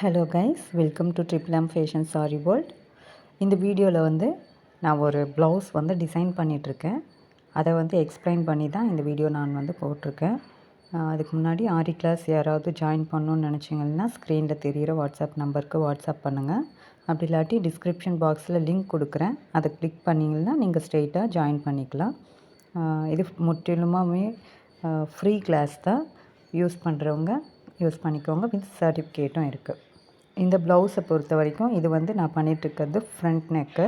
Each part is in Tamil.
Hello guys welcome to triple M fashion sari world இந்த வீடியோவில் வந்து நான் ஒரு ப்ளவுஸ் வந்து டிசைன் பண்ணிகிட்ருக்கேன் அதை வந்து எக்ஸ்பிளைன் பண்ணி தான் இந்த வீடியோ நான் வந்து போட்டிருக்கேன். அதுக்கு முன்னாடி ஆரி கிளாஸ் யாராவது ஜாயின் பண்ணணும்னு நினச்சிங்கன்னா ஸ்க்ரீனில் தெரிகிற வாட்ஸ்அப் நம்பருக்கு வாட்ஸ்அப் பண்ணுங்கள் அப்படி இல்லாட்டி டிஸ்கிரிப்ஷன் பாக்ஸில் லிங்க் கொடுக்குறேன். அதை கிளிக் பண்ணிங்கன்னா நீங்கள் ஸ்ட்ரெயிட்டாக ஜாயின் பண்ணிக்கலாம். இது முற்றிலுமே ஃப்ரீ கிளாஸ் தான். யூஸ் பண்ணுறவங்க யூஸ் பண்ணிக்கோங்க. வித் சர்டிஃபிகேட்டும் இருக்குது இந்த ப்ளவுஸை பொறுத்த வரைக்கும் இது வந்து நான் பண்ணிகிட்ருக்கிறது front neck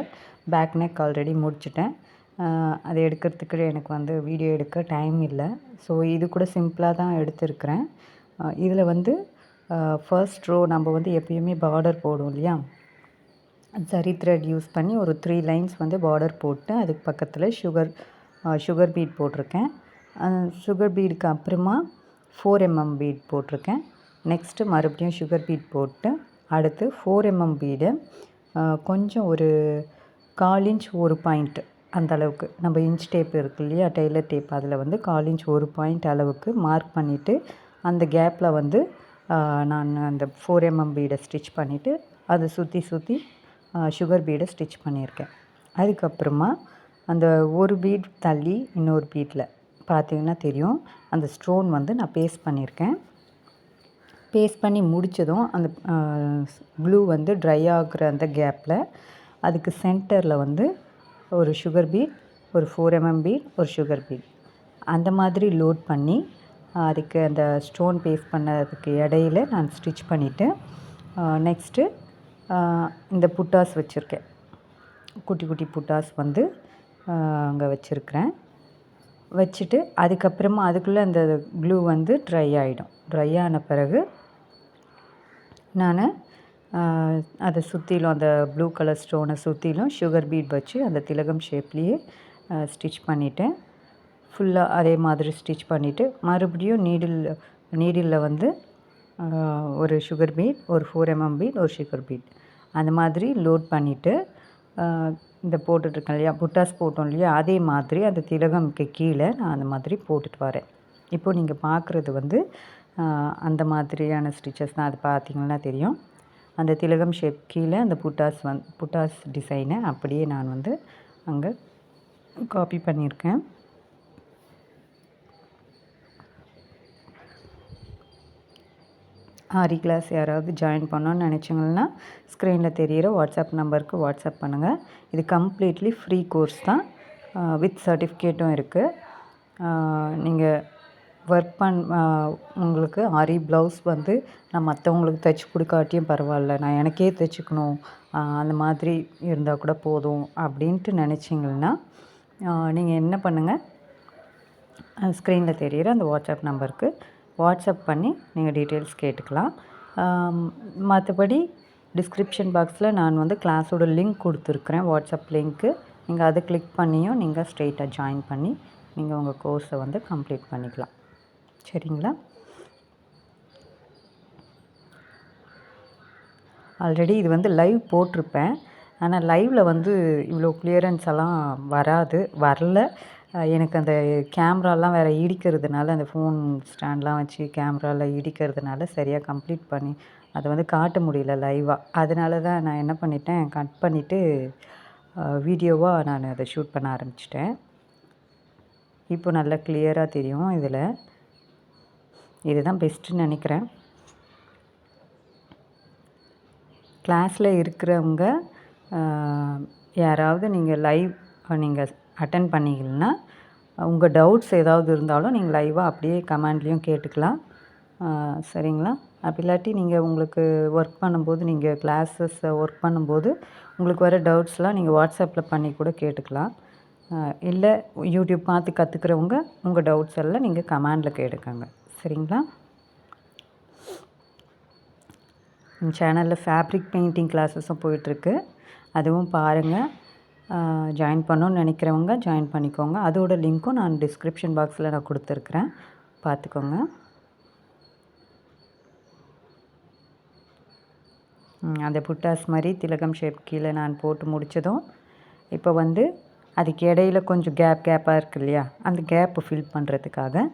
back neck already முடிச்சிட்டேன். அதை எடுக்கிறதுக்கு எனக்கு வந்து வீடியோ எடுக்க டைம் இல்லை. ஸோ இது கூட சிம்பிளாக தான் எடுத்திருக்கிறேன். இதில் வந்து ஃபர்ஸ்ட் ரோ நம்ம வந்து எப்பயுமே பார்டர் போடும் இல்லையா? ஜரி த்ரெட் யூஸ் பண்ணி ஒரு த்ரீ லைன்ஸ் வந்து பார்டர் போட்டு அதுக்கு பக்கத்தில் சுகர் சுகர் பீட் போட்டிருக்கேன். சுகர் பீடுக்கு அப்புறமா ஃபோர் எம்எம் பீட் போட்டிருக்கேன். நெக்ஸ்ட்டு மறுபடியும் சுகர் பீட் போட்டு அடுத்து ஃபோர் எம்எம் பீடு கொஞ்சம் ஒரு கால் இன்ச் ஒரு பாயிண்ட் அந்த அளவுக்கு. நம்ம இன்ச் டேப் இருக்கு இல்லையா? டெய்லர் டேப் அதில் வந்து கால் இன்ச் ஒரு பாயிண்ட் அளவுக்கு மார்க் பண்ணிவிட்டு அந்த கேப்பில் வந்து நான் அந்த ஃபோர் எம்எம் பீடை ஸ்டிச் பண்ணிவிட்டு அதை சுற்றி சுற்றி சுகர் பீடை ஸ்டிச் பண்ணியிருக்கேன். அதுக்கப்புறமா அந்த ஒரு பீட் தள்ளி இன்னொரு பீட்டில் பார்த்தீங்கன்னா தெரியும். அந்த ஸ்டோன் வந்து நான் பேஸ்ட் பண்ணியிருக்கேன். பேஸ்ட் பண்ணி முடித்ததும் அந்த க்ளூ வந்து ட்ரை ஆகுற அந்த கேப்பில் அதுக்கு சென்டரில் வந்து ஒரு சுகர் பீட் ஒரு ஃபோர் எம்எம் பீட் ஒரு சுகர் பீட் அந்த மாதிரி லோட் பண்ணி அதுக்கு அந்த ஸ்டோன் பேஸ்ட் பண்ணதுக்கு இடையில நான் ஸ்டிச் பண்ணிவிட்டு நெக்ஸ்ட்டு இந்த புட்டாஸ் வச்சுருக்கேன். குட்டி குட்டி புட்டாஸ் வந்து அங்கே வச்சுருக்கிறேன். வச்சுட்டு அதுக்கப்புறமா அதுக்குள்ளே அந்த க்ளூ வந்து ட்ரை ஆகிடும் ட்ரை ஆன பிறகு நான் அதை சுற்றிலும் அந்த ப்ளூ கலர் ஸ்டோனை சுற்றிலும் சுகர் பீட் வச்சு அந்த திலகம் ஷேப்லேயே ஸ்டிச் பண்ணிட்டேன். ஃபுல்லாக அதே மாதிரி ஸ்டிச் பண்ணிவிட்டு மறுபடியும் நீடில் நீடிலில் வந்து ஒரு சுகர் பீட் ஒரு ஃபோர் எம்எம் பீட் ஒரு சுகர் பீட் அந்த மாதிரி லோட் பண்ணிவிட்டு இந்த போட்டுட்ருக்கேன் இல்லையா புட்டாஸ் போட்டோம் இல்லையா அதே மாதிரி அந்த திலகம்க்கு கீழே நான் அந்த மாதிரி போட்டுட்டு வரேன். இப்போது நீங்கள் பார்க்குறது வந்து அந்த மாதிரியான ஸ்டிச்சஸ் தான். அது பார்த்தீங்கன்னா தெரியும். அந்த திலகம் ஷேப் கீழே அந்த புட்டாஸ் வந் புட்டாஸ் டிசைனை அப்படியே நான் வந்து அங்கே காப்பி பண்ணியிருக்கேன். ஆரி கிளாஸ் யாராவது ஜாயின் பண்ணோன்னு நினச்சிங்கன்னா ஸ்க்ரீனில் தெரிகிற வாட்ஸ்அப் நம்பருக்கு வாட்ஸ்அப் பண்ணுங்கள் இது கம்ப்ளீட்லி ஃப்ரீ கோர்ஸ் தான். வித் சர்டிஃபிகேட்டும் இருக்குது நீங்கள் ஒர்க் பண் உங்களுக்கு ஆரி ப்ளவுஸ் வந்து நான் மற்றவங்களுக்கு தைச்சி கொடுக்காட்டியும் பரவாயில்ல. நான் எனக்கே தைச்சிக்கணும். அந்த மாதிரி இருந்தால் கூட போதும் அப்படின்ட்டு நினச்சிங்கன்னா நீங்கள் என்ன பண்ணுங்கள் ஸ்க்ரீனில் தெரிகிற அந்த வாட்ஸ்அப் நம்பருக்கு வாட்ஸ்அப் பண்ணி நீங்கள் டீட்டெயில்ஸ் கேட்டுக்கலாம். மற்றபடி டிஸ்கிரிப்ஷன் பாக்ஸில் நான் வந்து கிளாஸோட லிங்க் கொடுத்துருக்குறேன். வாட்ஸ்அப் லிங்க்கு நீங்கள் அதை கிளிக் பண்ணியும் நீங்கள் ஸ்ட்ரெயிட்டாக ஜாயின் பண்ணி நீங்கள் உங்கள் கோர்ஸை வந்து கம்ப்ளீட் பண்ணிக்கலாம். சரிங்களா? ஆல்ரெடி இது வந்து லைவ் போட்டிருப்பேன். ஆனால் லைவில் வந்து இவ்வளோ கிளியரன்ஸ் எல்லாம் வராது. வரல. எனக்கு அந்த கேமராலாம் வேறு இடிக்கிறதுனால அந்த ஃபோன் ஸ்டாண்ட்லாம் வச்சு கேமராவில் இடிக்கிறதுனால சரியாக கம்ப்ளீட் பண்ணி அதை வந்து காட்ட முடியல லைவாக அதனால தான் நான் என்ன பண்ணிட்டேன் கட் பண்ணிவிட்டு வீடியோவாக நான் அதை ஷூட் பண்ண ஆரம்பிச்சிட்டேன். இப்போ நல்லா கிளியராக தெரியும் இதில். இதுதான் பெஸ்ட்டுன்னு நினைக்கிறேன். கிளாஸில் இருக்கிறவங்க யாராவது நீங்கள் லைவ் நீங்கள் அட்டன் பண்ணீங்கன்னா உங்கள் டவுட்ஸ் ஏதாவது இருந்தாலும் நீங்கள் லைவாக அப்படியே கமெண்ட்லேயும் கேட்டுக்கலாம். சரிங்களா? அப்படி இல்லாட்டி நீங்கள் உங்களுக்கு ஒர்க் பண்ணும்போது நீங்கள் கிளாஸஸ் ஒர்க் பண்ணும்போது உங்களுக்கு வர டவுட்ஸ்லாம் நீங்கள் வாட்ஸ்அப்பில் பண்ணி கூட கேட்டுக்கலாம். இல்லை யூடியூப் பார்த்து கற்றுக்கிறவங்க உங்கள் டவுட்ஸ் எல்லாம் நீங்கள் கமெண்டில் கேட்டுக்கோங்க. சரிங்களா? சேனலில் ஃபேப்ரிக் பெயிண்டிங் கிளாஸஸும் போயிட்டுருக்கு. அதுவும் பாருங்கள் ஜாயின் பண்ணணும்னு நினைக்கிறவங்க ஜாயின் பண்ணிக்கோங்க. அதோட லிங்க்கும் நான் டிஸ்கிரிப்ஷன் பாக்ஸில் நான் கொடுத்துருக்குறேன். பார்த்துக்கோங்க. அந்த புட்டாஸ் மாதிரி திலகம் ஷேப் கீழே நான் போட்டு முடித்ததும் இப்போ வந்து அதுக்கு இடையில கொஞ்சம் கேப் கேப்பாக இருக்கு இல்லையா? அந்த கேப்பு ஃபில் பண்ணுறதுக்காக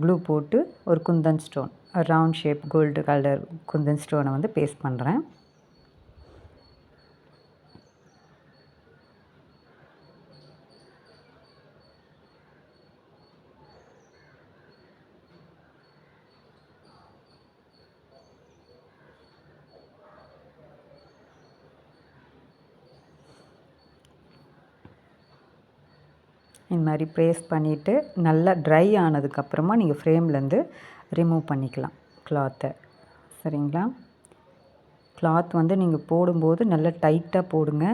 க்ளூ போட்டு ஒரு kundan stone round shape gold colour kundan ஸ்டோனை வந்து பேஸ்ட் பண்ணுறேன் இந்த மாதிரி ப்ரேஸ் பண்ணிவிட்டு நல்லா ட்ரை ஆனதுக்கப்புறமா நீங்கள் ஃப்ரேம்லேருந்து ரிமூவ் பண்ணிக்கலாம் கிளாத்தை சரிங்களா? கிளாத் வந்து நீங்கள் போடும்போது நல்லா டைட்டாக போடுங்க.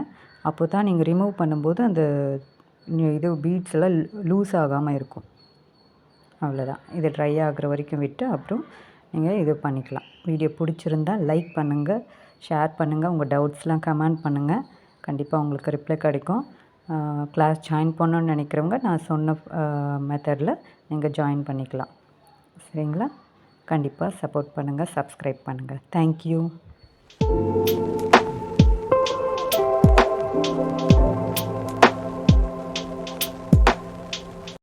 அப்போ தான் நீங்கள் ரிமூவ் பண்ணும்போது அந்த இது பீட்ஸ் எல்லாம் லூஸ் ஆகாமல் இருக்கும். அவ்வளோதான் இது ட்ரை ஆகிற வரைக்கும் விட்டு அப்புறம் நீங்கள் இது பண்ணிக்கலாம். வீடியோ பிடிச்சிருந்தா லைக் பண்ணுங்கள் ஷேர் பண்ணுங்கள் உங்கள் டவுட்ஸ்லாம் கமெண்ட் பண்ணுங்கள் கண்டிப்பாக உங்களுக்கு ரிப்ளை கிடைக்கும். கிளாஸ் ஜாயின் பண்ணணுன்னு நினைக்கிறவங்க நான் சொன்ன மெத்தடில் நீங்கள் ஜாயின் பண்ணிக்கலாம். சரிங்களா? கண்டிப்பாக சப்போர்ட் பண்ணுங்கள் சப்ஸ்கிரைப் பண்ணுங்கள் தேங்க்யூ